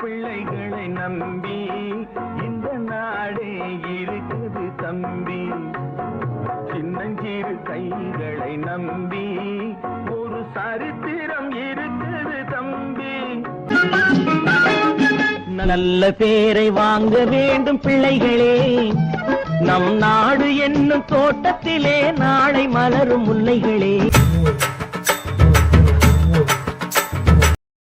பிள்ளைகளை நம்பி இந்த நாடே இருக்குது தம்பி. சின்னஞ்சிறு கைகளை நம்பி ஒரு சரித்திரம் இருக்குது தம்பி. நல்ல பேரை வாங்க வேண்டும் பிள்ளைகளே. நம் நாடு என்னும் தோட்டத்திலே நாளை மலரும் முல்லைகளே.